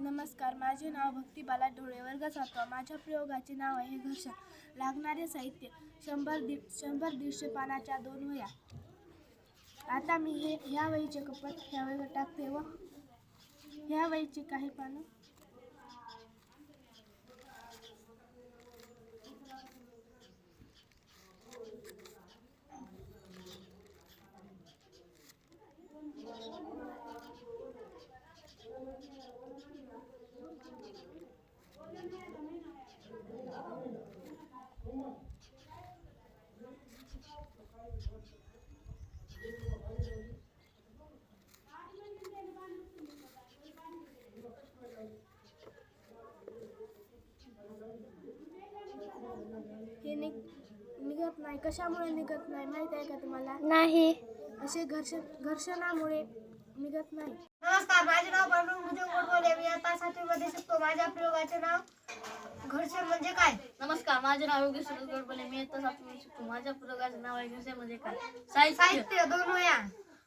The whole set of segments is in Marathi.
नमस्कार माझे नाव भक्ती बाला डोळे वर्ग सातवा. माझ्या प्रयोगाचे नाव आहे घर्षण. लागणारे साहित्य. शंभर दि शंभर दीडशे पानाच्या दोन वया. आता मी हे ह्या वहीचे कपट ह्या वहीवर टाकते व ह्या वहीचे काही पानं हे निघ निघत नाही. कशामुळे निघत नाही माहीत आहे का तुम्हाला? नाही. असे घर्षण घर्षणामुळे निघत नाही. नमस्कार माझे नाव पांडुरंग गोडबोले. मी आता सातवीमध्ये शिकतो. माझ्या प्रयोगाचे नाव घर्षण म्हणजे काय? नमस्कार माझे नाव योगेश सुरेश गोडबोले. मी इयत्ता सातवी शिकतो. माझ्या पुस्तकाचे नाव आहे घरचे म्हणजे काय? साहित्य. साहित्य दोन वया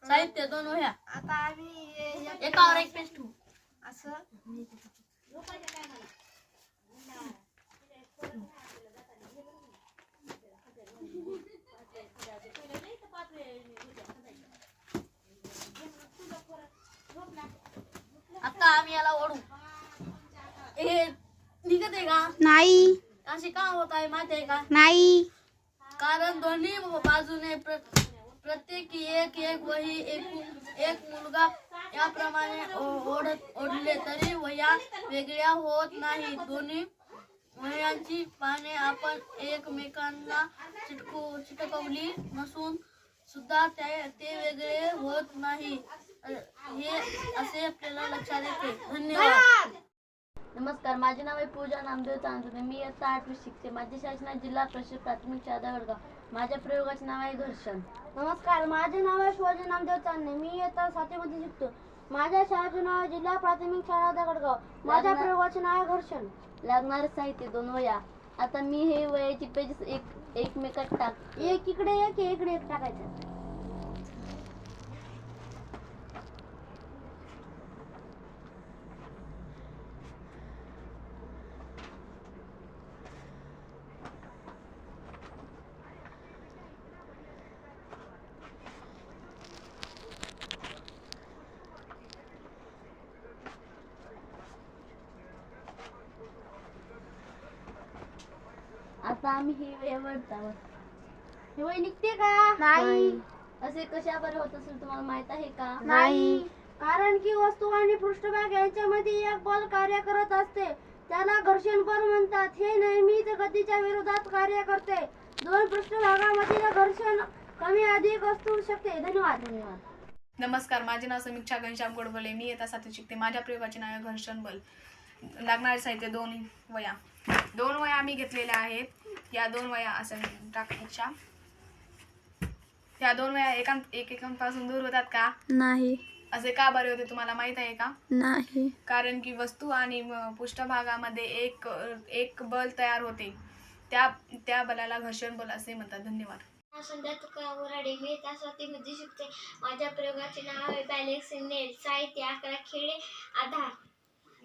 साहित्य दोन वह्या आता आम्ही हे- एकावर एक पेज ठेवू. असं? आता आम्ही याला ओढू. हे निघत आहे का नाही. असे का होत आहे माहिती आहे का? नाही. कारण दोन्ही बाजूने प्र- प्रत्येकी एक एक वही एक एक मुलगा याप्रमाणे ओ- ओढत ओढले तरी वह्या वेगळ्या होत नाही दोन्ही वह्यांची पाने आपण एकमेकांना चिटकू चिटकवली नसून सुद्धा ते ते वेगळे होत नाही. हे असे आपल्याला लक्षात येते. धन्यवाद. नमस्कार माझे नाव आहे पूजा नामदेव चांदुरे मी इयत्ता आठवी शिकते. माझे शासनात जिल्हा परिषद प्राथमिक शाळा वडगाव माझ्या प्रयोगाचे नाव आहे घर्षण. नमस्कार माझे नाव आहे शिवाजी नामदेव चांदणे. मी इयत्ता सातवीमध्ये शिकतो माझ्या शाळेचे नाव जिल्हा प्राथमिक शाळा दगडगाव. माझ्या प्रयोगाचे नाव आहे घर्षण. लागणारे साहित्य दोन वया. आता मी हे वयाची पेजेस एक एकमेकात टाक एक इकडे एक इकडे एक टाकायचं. आता आम्ही हे हे वही निघते का? नाही. असे कशा बरे होत असेल तुम्हाला माहीत आहे का? नाही. कारण की वस्तू आणि पृष्ठभाग यांच्यामध्ये एक बल कार्य करत असते. त्याला घर्षण बल म्हणतात. हे नेहमीच गतीच्या विरोधात कार्य करते. दोन पृष्ठभागामधील घर्षण कमी अधिक असू शकते. धन्यवाद धन्यवाद. नमस्कार. माझे नाव समीक्षा घनश्याम गोडबोले. मी येता सातवी शिकते. माझ्या प्रयोगाचे नाव आहे घर्षण बल. लागणारे साहित्य दोन वया. दोन वया आम्ही घेतलेल्या आहेत. या दोन वया असं टाकायच्या या दोन वया एकां एक एकांपासून दूर होतात का? नाही. असे का बरे होते तुम्हाला माहीत आहे का? नाही. कारण की वस्तू आणि पृष्ठभागामध्ये एक एक बल तयार होते. त्या त्या बलाला घर्षण बल असे म्हणतात. धन्यवाद. संध्या तुका वराडे मी मध्ये शिकते माझ्या प्रयोगाचे नाव आहे बॅलेन्स नेल. साहित्य अकरा खेळे आधार.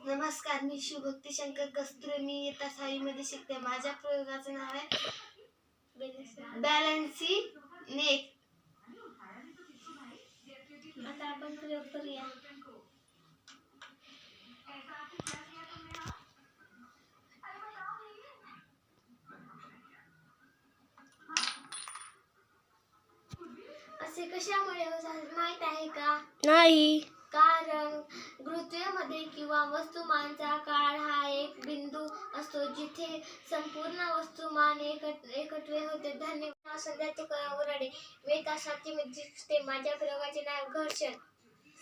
नमस्कार मी शिवभक्ती शंकर कस्तुरे. मी इयत्ता सहावीमध्ये शिकते. माझ्या प्रयोगाचे नाव आहे बॅलन्सी नेक आता आपण प्रयोग करूया. असे कशामुळे होतात माहीत आहे का? नाही. कारण घृतयमध्ये किंवा वस्तुमानचा काळ हा एक बिंदू असतो जिथे संपूर्ण वस्तुमान एकट एकत्वे होते. धन्यवाद. सध्या तुकाराम वराडे मी तासाची शिकते माझ्या प्रयोगाचे नाव घर्षण.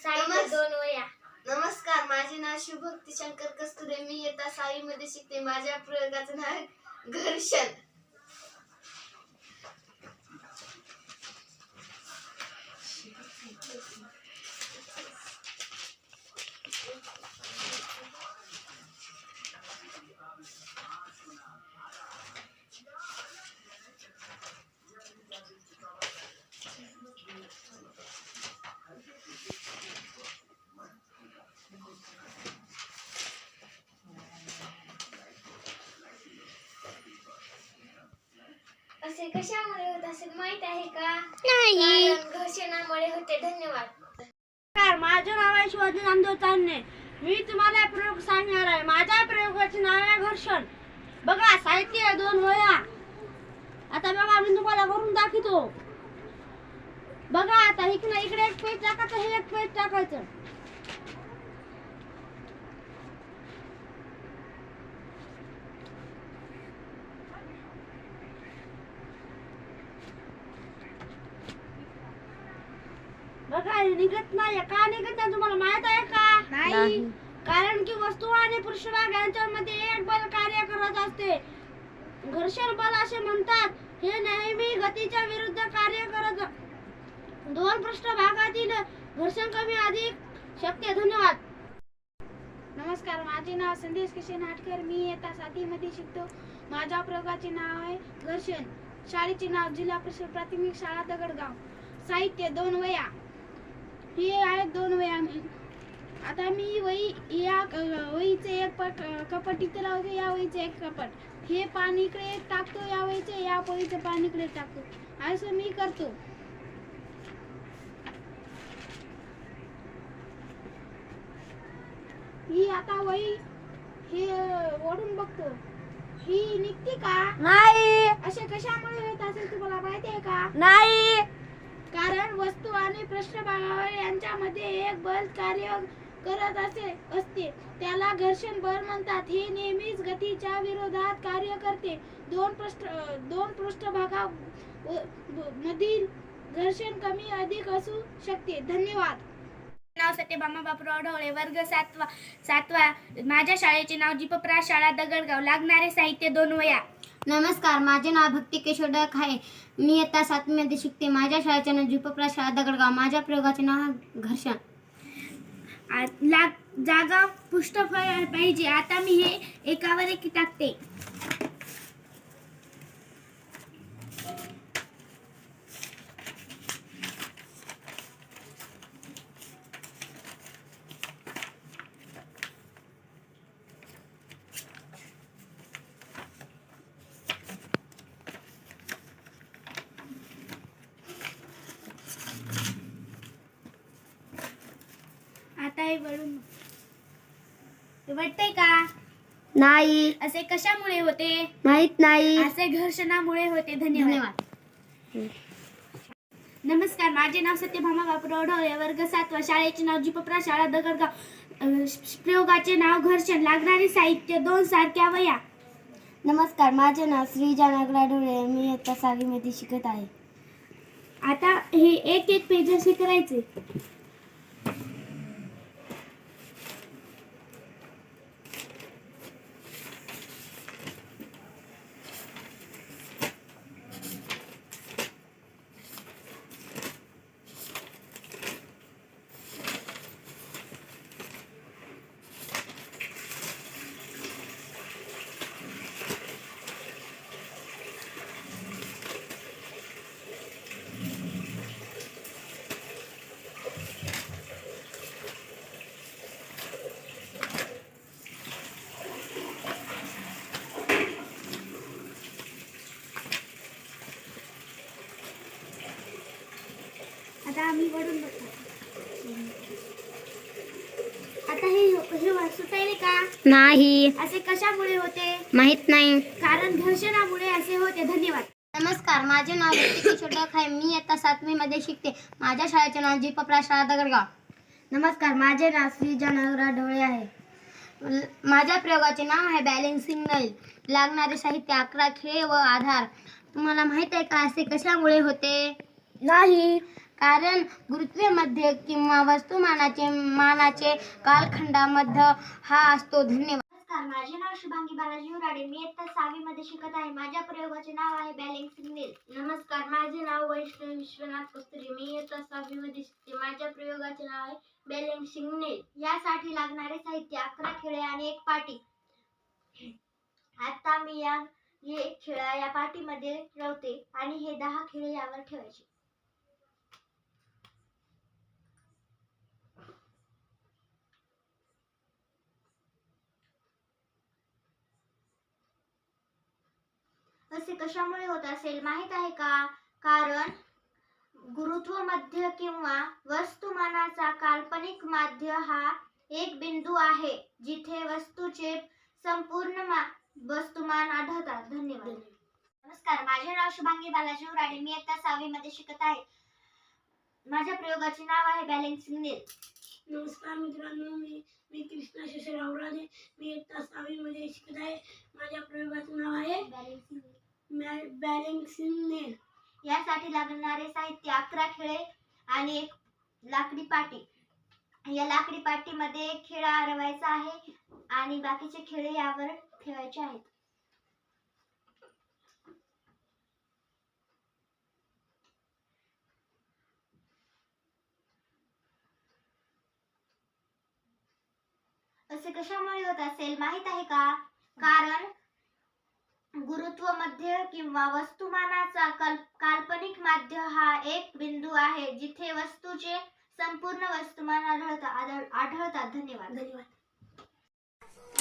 नमस्- दोन वया. नमस्कार. माझे नाव शिवभक्ती शंकर कस्तुरे. मी इयत्ता सहावीमध्ये शिकते. माझ्या प्रयोगाचे नाव घर्षण. असे कशामुळे होत असेल माहीत आहे का? कारण घर्षणामुळे होते. धन्यवाद. नमस्कार माझे नाव आहे शिवाजी नामदेव चांदणे मी तुम्हाला प्रयोग सांगणार आहे. माझ्या प्रयोगाचे नाव आहे घर्षण. बघा साहित्य आहे दोन वया आता बघा मी तुम्हाला करून दाखवतो. बघा आता इकडे इकडे एक पेज टाकायचं हे एक पेज टाकायचं. निघत नाही का निघत नाही? तुम्हाला माहीत आहे का? नाही. कारण की वस्तू आणि पृष्ठभाग यांच्यामध्ये एक बल कार्य करत असते. घर्षण बल असे म्हणतात. हे नेहमी गतीच्या विरुद्ध कार्य करत दोन पृष्ठभागातील घर्षण कमी अधिक शक्य. धन्यवाद. नमस्कार माझे नाव संदेश किशन हाटकर. मी इयत्ता सातवीमध्ये शिकतो. माझ्या प्रयोगाचे नाव आहे घर्षण. शाळेचे नाव जिल्हा परिषद प्राथमिक शाळा दगडगाव. साहित्य दोन वया. हे आहेत दोन वया आता मी वही या वहीचे एक पट कपट इथे लावतो या वहीचे एक कपट. हे पाणी इकडे टाकतो या वहीचे या वहीचं पाणी इकडे टाकतो. असं मी करतो. ही आता वही हे ओढून बघतो. ही निघते का? नाही. असे कशामुळे होत असेल तुम्हाला माहिती आहे का? नाही. कारण वस्तू आणि पृष्ठभागावर यांच्यामध्ये एक बल कार्य करत असे असते. त्याला घर्षण बल म्हणतात. हे नेहमीच गतीच्या विरोधात कार्य करते. दोन पृष्ठ दोन पृष्ठभागा मधील घर्षण कमी अधिक असू शकते. धन्यवाद. नाव सत्यभामा बापराव ढवळे वर्ग सातवा सातवा माझ्या शाळेचे नाव जीपप्रा शाळा दगडगाव. लागणारे साहित्य दोन वया. नमस्कार माझे नाव भक्ती किशोर डक आहे. मी इयत्ता सातवीमध्ये शिकते. माझ्या शाळेचे नाव जुपप्रा शाळा दगडगाव. माझ्या प्रयोगाचे नाव घर्षण आ- लाग जागा पुष्ट पाहिजे. आता मी हे एकावर एक टाकते आता हे वळून वाटतंय का? नाही. असे कशामुळे होते? माहीत नाही. असे घर्षणामुळे होते. धन्यवाद. नमस्कार माझे नाव सत्यभामा बापूराव ढवळे वर्ग सातवा शाळेचे नाव जीपप्रा शाळा दगडगाव. प्रयोगाचे नाव घर्षण. लागणारे साहित्य दोन सारख्या वया नमस्कार माझे नाव श्रीजा नागरा डोळे मी इयत्ता सहावीमध्ये शिकत आहे. आता हे एक एक पेज असे करायचे आता आम्ही वडून बघतो आता हे हे सुटायले का नाही. असे कशामुळे होते? माहीत नाही. कारण घर्षणामुळे असे होते. धन्यवाद. नमस्कार माझे नाव किशोर डक आहे. मी इयत्ता सातवीमध्ये शिकते. माझ्या शाळेचे नाव जीपप्रा शाळा दगडगाव. नमस्कार माझे नाव श्रीजा नागरा डोळे आहे. माझ्या प्रयोगाचे नाव आहे बॅलेन्सिंग नल लागणारे साहित्य अकरा खेळ व आधार. तुम्हाला माहीत आहे का असे कशामुळे होते? नाही. कारण गुरुत्वेमध्ये किंवा वस्तुमानाचे मानाचे कालखंडामध्ये हा असतो. धन्यवाद. नमस्कार माझे नाव शुभांगी बालाजी उराडे. मी इयत्ता सहावी मध्ये शिकत आहे. माझ्या प्रयोगाचे नाव आहे बॅलेन्सिंग नेल नमस्कार माझे नाव वैष्णव विश्वनाथ कस्तुरी मी इयत्ता सहावी मध्ये शिकते. माझ्या प्रयोगाचे नाव आहे बॅलेन्सिंग नेल यासाठी लागणारे साहित्य अकरा खेळे आणि एक पाटी. आता मी या हे एक खेळा या पाटीमध्ये ठेवते आणि हे दहा खेळे यावर ठेवायचे. असे कशामुळे होत असेल? माहीत आहे का? कारण गुरुत्व मध्य किंवा वस्तुमानाचा काल्पनिक माध्य हा एक बिंदू आहे जिथे वस्तूचे संपूर्ण वस्तुमान आढळतात. धन्यवाद. नमस्कार माझे नाव शुभांगी बालाजी उराडे. मी इयत्ता सहावी मध्ये शिकत आहे. माझ्या प्रयोगाचे नाव आहे बॅलेन्सिंग नील नमस्कार मित्रांनो मी मी कृष्णा शशर आवराजे मी इयत्ता सहावीमध्ये शिकत आहे. माझ्या प्रयोगाचं नाव आहे बॅलेन्सिंग नेल यासाठी लागणारे साहित्य अकरा खेळे आणि एक लाकडी पाटी. या लाकडी पाटीमध्ये एक खेळ हरवायचा आहे आणि बाकीचे खेळे यावर ठेवायचे आहेत. असे कशामुळे होत असेल? माहीत आहे का? कारण गुरुत्व मध्य किंवा वस्तुमानाचा कल्प काल्पनिक माध्य हा एक बिंदू आहे जिथे वस्तूचे संपूर्ण वस्तुमान आढळता आढळ- आढळतात. धन्यवाद. धन्यवाद.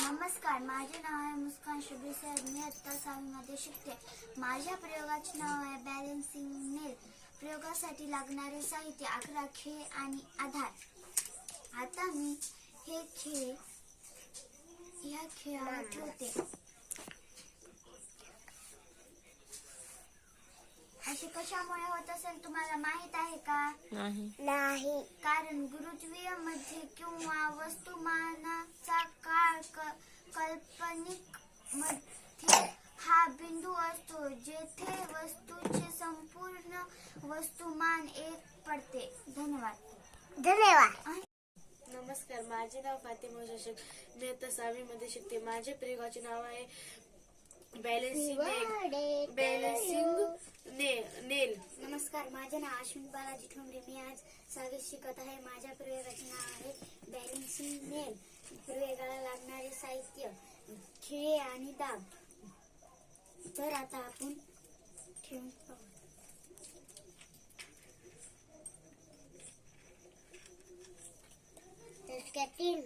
नमस्कार माझे नाव आहे मुस्कान शुभे सर. मी आत्ता सहावीमध्ये शिकते. माझ्या प्रयोगाचे नाव आहे बॅलेन्सिंग नेल. प्रयोगासाठी लागणारे साहित्य अकरा खेळ आणि आधार. आता मी हे खेळ या खेळावर ठेवते असे कशामुळे होत असेल तुम्हाला माहीत आहे का? नाही. कारण गुरुत्वीयमध्ये किंवा वस्तुमानाचा काळ क- काल्पनिकमध्ये हा बिंदू असतो जेथे वस्तूचे संपूर्ण वस्तुमान एक पडते. धन्यवाद. धन्यवाद. नमस्कार माझे नाव फातिमा शशक मी आता सहावीमध्ये शिकते. माझे प्रयोगाचे नाव आहे बॅलेन्सिंग नेल बॅलेन्सिंग नेल नमस्कार माझे नाव अश्विन बालाजी ठोंबरे मी आज सहावीत शिकत आहे. माझ्या प्रयोगाचे नाव आहे बॅलेन्सिंग नेल प्रयोगाला लागणारे साहित्य खिळे आणि दाब. तर आता आपण ठेवून पाहू. तीन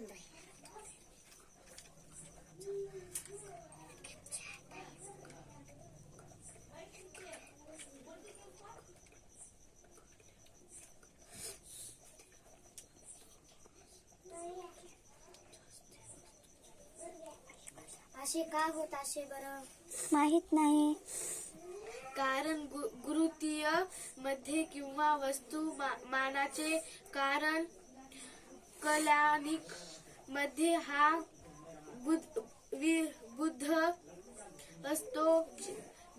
असे का होत असे बरं? माहीत नाही. कारण गु, गुरुतीयमध्ये किंवा वस्तू मा- मानाचे कारण कलानिकमध्ये हा बुध वि- बुद्ध असतो.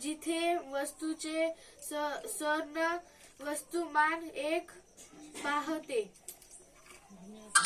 जिथे वस्तूचे स- सर्ण वस्तुमान एक पाहते.